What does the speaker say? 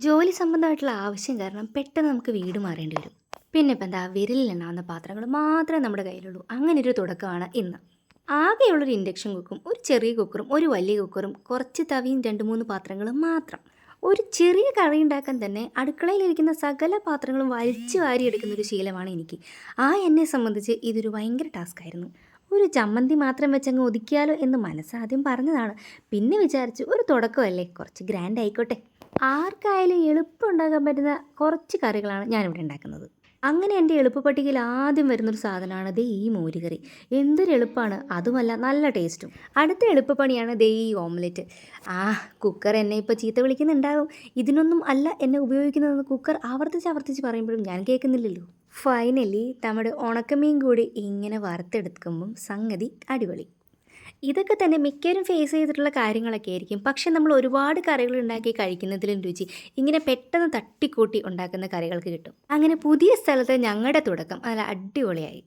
ജോലി സംബന്ധമായിട്ടുള്ള ആവശ്യം കാരണം പെട്ടെന്ന് നമുക്ക് വീട് മാറേണ്ടി വരും. പിന്നെ ഇപ്പം എന്താ വിരലിലെണ്ണാവുന്ന പാത്രങ്ങൾ മാത്രമേ നമ്മുടെ കയ്യിലുള്ളൂ. അങ്ങനെ ഒരു തുടക്കമാണ് ഇന്ന്. ആകെയുള്ളൊരു ഇൻഡക്ഷൻ കുക്കും ഒരു ചെറിയ കുക്കറും ഒരു വലിയ കുക്കറും കുറച്ച് തവിയും രണ്ട് മൂന്ന് പാത്രങ്ങളും മാത്രം. ഒരു ചെറിയ കറി ഉണ്ടാക്കാൻ തന്നെ അടുക്കളയിലിരിക്കുന്ന സകല പാത്രങ്ങളും വലിച്ചു വാരിയെടുക്കുന്ന ഒരു ശീലമാണ് എനിക്ക്. ആ എന്നെ സംബന്ധിച്ച് ഇതൊരു ഭയങ്കര ടാസ്ക് ആയിരുന്നു. ഒരു ചമ്മന്തി മാത്രം വെച്ചങ്ങ് ഒതുക്കിയാലോ എന്ന് മനസ്സാദ്യം പറഞ്ഞതാണ്. പിന്നെ വിചാരിച്ചു ഒരു തുടക്കമല്ലേ കുറച്ച് ഗ്രാൻഡ് ആയിക്കോട്ടെ. ആർക്കായാലും എളുപ്പം ഉണ്ടാക്കാൻ പറ്റുന്ന കുറച്ച് കറികളാണ് ഞാനിവിടെ ഉണ്ടാക്കുന്നത്. അങ്ങനെ എന്റെ എളുപ്പപ്പട്ടികയിൽ ആദ്യം വരുന്നൊരു സാധനമാണ് ദേ ഈ മോരുകറി. എന്തൊരു എളുപ്പമാണ്. അതുമല്ല നല്ല ടേസ്റ്റും. അടുത്ത എളുപ്പപ്പണിയാണ് ദേ ഈ ഓംലെറ്റ്. ആ കുക്കർ എന്നെ ഇപ്പോൾ ചീത്ത വിളിക്കുന്നുണ്ടാകും. ഇതിനൊന്നും അല്ല എന്നെ ഉപയോഗിക്കുന്നതെന്ന് കുക്കർ ആവർത്തിച്ച് ആവർത്തിച്ച് പറയുമ്പോഴും ഞാൻ കേൾക്കുന്നില്ലല്ലോ. ഫൈനലി നമ്മുടെ ഉണക്കമീൻ കൂടി ഇങ്ങനെ വറുത്തെടുക്കുമ്പം സംഗതി അടിപൊളി. ഇതൊക്കെ തന്നെ മിക്കവരും ഫേസ് ചെയ്തിട്ടുള്ള കാര്യങ്ങളൊക്കെ ആയിരിക്കും. പക്ഷെ നമ്മൾ ഒരുപാട് കറികൾ ഉണ്ടാക്കി കഴിക്കുന്നതിലും രുചി ഇങ്ങനെ പെട്ടെന്ന് തട്ടിക്കൂട്ടി ഉണ്ടാക്കുന്ന കറികൾക്ക് കിട്ടും. അങ്ങനെ പുതിയ സ്ഥലത്ത് ഞങ്ങളുടെ തുടക്കം അല്ല അടിപൊളിയായി.